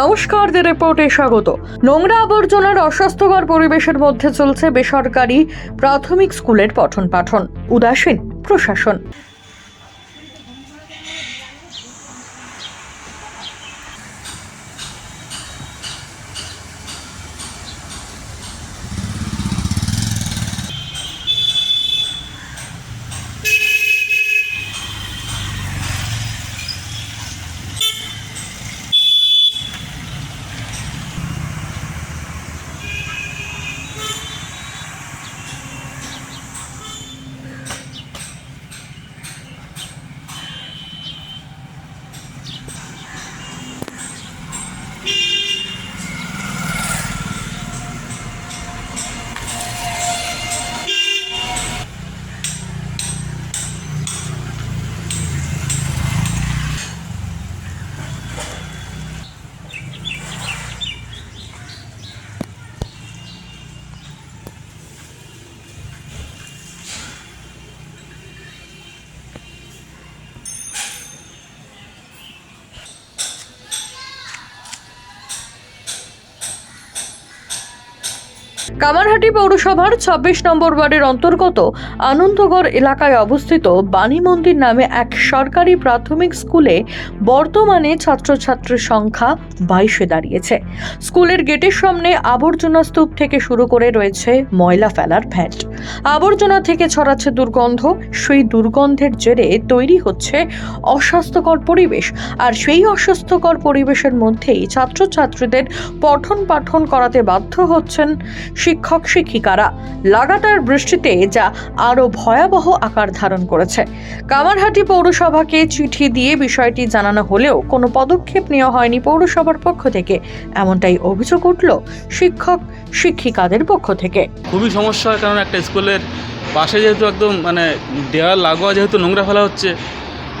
নমস্কার দি রিপোর্টে স্বাগত। নোংরা আবর্জনার অস্বাস্থ্যকর পরিবেশের মধ্যে চলছে বেসরকারি প্রাথমিক স্কুলের পঠন পাঠন। উদাসীন প্রশাসন। কামারহাটি পৌরসভার ছাব্বিশ নম্বর ওয়ার্ডের অন্তর্গত আনন্দগড় এলাকায় অবস্থিত বাণী মন্দির নামে এক সরকারি প্রাথমিক স্কুলে বর্তমানে ছাত্রছাত্রীর সংখ্যা বাইশে দাঁড়িয়েছে। স্কুলের গেটের সামনে আবর্জনা স্তূপ থেকে শুরু করে রয়েছে ময়লা ফেলার ভ্যাট আবর্জনা থেকে ছড়াচ্ছে দুর্গন্ধ। সেই দুর্গন্ধের জেরে তৈরি হচ্ছে অস্বাস্থ্যকর পরিবেশ। আর সেই অস্বাস্থ্যকর পরিবেশের মধ্যেই ছাত্রছাত্রীদের পঠন পাঠন করাতে বাধ্য হচ্ছেন শিক্ষক শিক্ষিকারা। লাগাতার বৃষ্টিতে যা আরও ভয়াবহ আকার ধারণ করেছে। কামারহাটি পৌরসভাকে চিঠি দিয়ে বিষয়টি জানানো হলেও কোনো পদক্ষেপ নেওয়া হয়নি পৌরসভার পক্ষ থেকে। এমনটাই অভিযোগ উঠল শিক্ষক শিক্ষিকাদের পক্ষ থেকে। খুবই সমস্যা কারণ একটা স্কুলের পাশে যেহেতু একদম মানে দেওয়াল লাগোয়া যেহেতু নোংরা ফেলা হচ্ছে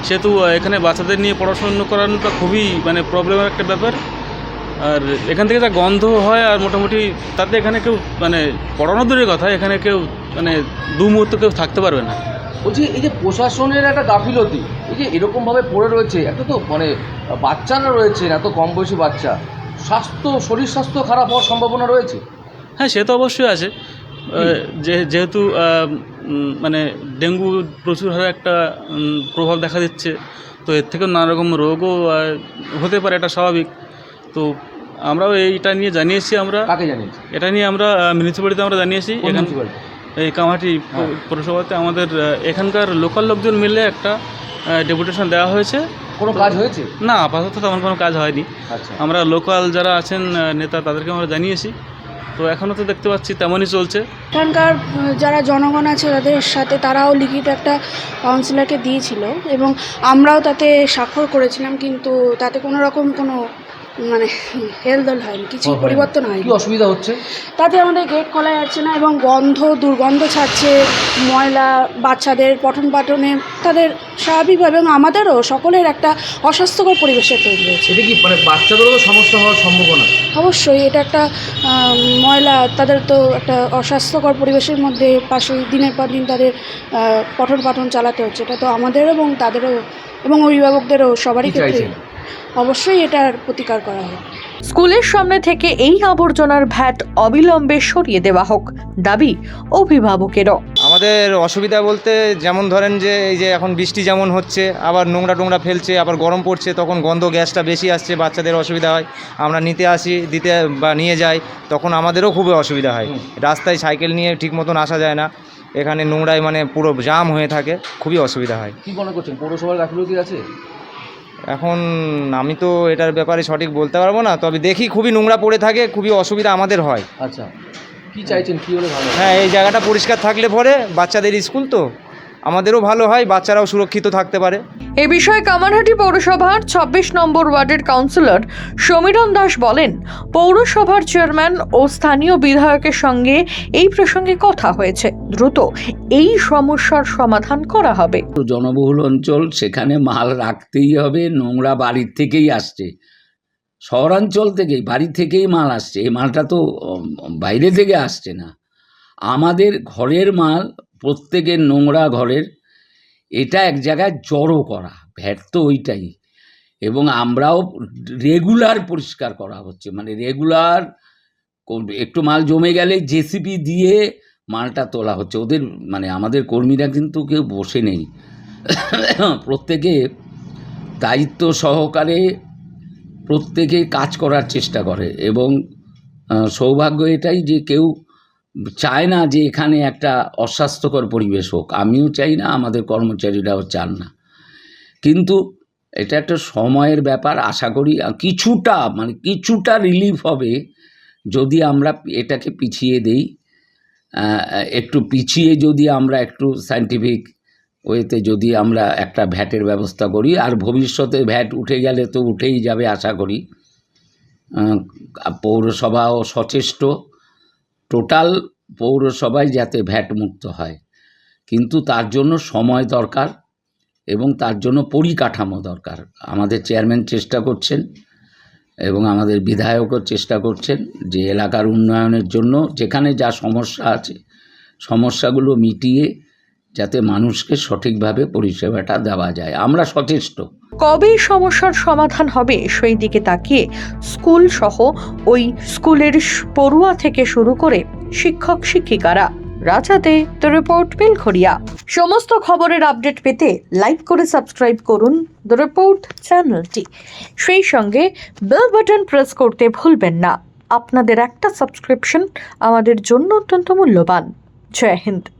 সেহেতু এখানে বাচ্চাদের নিয়ে পড়াশোনা করানোটা খুবই মানে প্রবলেমের একটা ব্যাপার। আর এখান থেকে যা গন্ধ হয় আর মোটামুটি তাতে এখানে কেউ মানে পড়ানো দূরের কথা এখানে কেউ মানে দু মুহূর্ত কেউ থাকতে পারবে না। বলছি এই যে প্রশাসনের একটা গাফিলতি এই যে এরকমভাবে পড়ে রয়েছে এত তো মানে বাচ্চারা রয়েছেন এত কম বয়সী বাচ্চা স্বাস্থ্য শরীর স্বাস্থ্য খারাপ হওয়ার সম্ভাবনা রয়েছে? হ্যাঁ সে তো অবশ্যই আছে। যেহেতু মানে ডেঙ্গু প্রচুর হারে একটা প্রভাব দেখা দিচ্ছে তো এর থেকেও নানা রকম রোগও হতে পারে এটা স্বাভাবিক। তো আমরাও এইটা নিয়ে জানিয়েছি আমরা। এটা নিয়ে আমরা মিউনিসিপ্যালিটিতে আমরা জানিয়েছি। এখান এই কামাহাটি হ্যাঁ। পৌরসভাতে আমাদের এখানকার লোকাল লোকজন মিলে একটা ডেপুটেশন দেওয়া হয়েছে। কোনো কাজ হয়েছে? না আপাতত তেমন কোনো কাজ হয়নি। আচ্ছা। আমরা লোকাল যারা আছেন নেতা তাদেরকে আমরা জানিয়েছি। তো এখনও তো দেখতে পাচ্ছি তেমনই চলছে। এখানকার যারা জনগণ আছে তাদের সাথে তারাও লিখিত একটা কাউন্সিলরকে দিয়েছিল এবং আমরাও তাতে স্বাক্ষর করেছিলাম কিন্তু তাতে কোনো রকম কোনো মানে হেলদোল হয়নি কিছু হয়নি। পরিবর্তন হয়নি। কি অসুবিধা হচ্ছে? তাতে আমাদের গেট খোলা যাচ্ছে না এবং গন্ধ দুর্গন্ধ ছাড়ছে ময়লা বাচ্চাদের পঠন পাঠনে তাদের স্বাভাবিকভাবে এবং আমাদেরও সকলের একটা অস্বাস্থ্যকর পরিবেশে তৈরি হয়েছে। এটা কি মানে বাচ্চাদেরও তো সমস্যা হওয়ার সম্ভাবনা? অবশ্যই এটা একটা ময়লা তাদের তো একটা অস্বাস্থ্যকর পরিবেশের মধ্যে পাশে দিনের পর দিন তাদের পঠন পাঠন চালাতে হচ্ছে। এটা তো আমাদেরও এবং তাদেরও এবং অভিভাবকদেরও সবারই ক্ষেত্রে? অবশ্যই এটার প্রতিকার করা হোক। স্কুলের সামনে থেকে এই আবর্জনার ভ্যাট অবিলম্বে সরিয়ে দেওয়া হোক দাবি অভিভাবকেরও। আমাদের অসুবিধা বলতে যেমন ধরেন যে এই যে এখন বৃষ্টি যেমন হচ্ছে আবার নোংরা টোংরা ফেলছে আবার গরম পড়ছে তখন গন্ধ গ্যাসটা বেশি আসছে বাচ্চাদের অসুবিধা হয়। আমরা নিতে আসি দিতে বা নিয়ে যাই তখন আমাদেরও খুবই অসুবিধা হয়। রাস্তায় সাইকেল নিয়ে ঠিক মতন আসা যায় না। এখানে নোংরায় মানে পুরো জাম হয়ে থাকে খুবই অসুবিধা হয়। কি মনে করছেন? পৌরসভার গাফিলতি আছে? এখন আমি তো এটার ব্যাপারে সঠিক বলতে পারব না তবে দেখি খুবই নোংরা পড়ে থাকে খুবই অসুবিধা আমাদের হয়। আচ্ছা। কি চাইছেন? কি হলে ভালো হ্যাঁ? এই জায়গাটা পরিষ্কার থাকলে পরে বাচ্চাদের স্কুল তো। আমাদেরও ভালো হয় বাচ্চারাও সুরক্ষিত থাকতে পারে। এ বিষয়ে কামারহাটি পৌরসভার ছাব্বিশ নম্বর ওয়ার্ডের কাউন্সিলর সমীরণ দাস বলেন পৌরসভার চেয়ারম্যান ও স্থানীয় বিধায়কের সঙ্গে এই প্রসঙ্গে কথা হয়েছে। দ্রুত এই সমস্যার সমাধান করা হবে। জনবহুল অঞ্চল সেখানে মাল রাখতেই হবে নোংরা বাড়ির থেকেই আসছে। শহরাঞ্চল থেকেই বাড়ি থেকেই মাল আসছে। এই মালটা তো বাইরে থেকে আসছে না। আমাদের ঘরের মাল প্রত্যেকের নোংরা ঘরের, এটা এক জায়গায় জড়ো করা তো ওইটাই। এবং আমরাও রেগুলার পরিষ্কার করা হচ্ছে। মানে রেগুলার একটু মাল জমে গেলে জেসিপি দিয়ে মালটা তোলা হচ্ছে। ওদের মানে আমাদের কর্মীরা কিন্তু কেউ বসে নেই। প্রত্যেকে দায়িত্ব সহকারে প্রত্যেকে কাজ করার চেষ্টা করে। এবং সৌভাগ্য এটাই যে কেউ চায় না যে এখানে একটা অস্বাস্থ্যকর পরিবেশ হোক। আমিও চাই না, আমাদের কর্মচারীরাও চান না। কিন্তু এটা একটা সময়ের ব্যাপার, আশা করি কিছুটা মানে কিছুটা রিলিফ হবে যদি আমরা এটাকে পিছিয়ে দেই। একটু পিছিয়ে যদি আমরা একটু সায়েন্টিফিক ওয়েতে যদি আমরা একটা ভ্যাটের ব্যবস্থা করি, আর ভবিষ্যতে ভ্যাট উঠে গেলে তো উঠেই যাবে, আশা করি। পৌরসভাও সচেষ্ট। টোটাল পৌরসভায় যাতে ভ্যাট মুক্ত হয়। কিন্তু তার জন্য সময় দরকার এবং তার জন্য পরিকাঠামো দরকার। আমাদের চেয়ারম্যান চেষ্টা করছেন এবং আমাদের বিধায়কও চেষ্টা করছেন যে এলাকার উন্নয়নের জন্য যেখানে যা সমস্যা আছে, সমস্যাগুলো মিটিয়ে যাতে মানুষকে সঠিকভাবে পরিষেবাটা দেওয়া যায়। আমরা সচেষ্ট। কবে সমস্যার সমাধান হবে সেই দিকে তাকিয়ে স্কুল সহ ওই স্কুলের পড়ুয়া থেকে শুরু করে শিক্ষক শিক্ষিকারা। রাজাতে দ্য রিপোর্ট বেলঘরিয়া সমস্ত খবরের আপডেট পেতে লাইক করে সাবস্ক্রাইব করুন দ্য রিপোর্ট চ্যানেলটি। সেই সঙ্গে বেল বাটন প্রেস করতে ভুলবেন না। আপনাদের একটা সাবস্ক্রিপশন আমাদের জন্য অত্যন্ত মূল্যবান। জয় হিন্দ।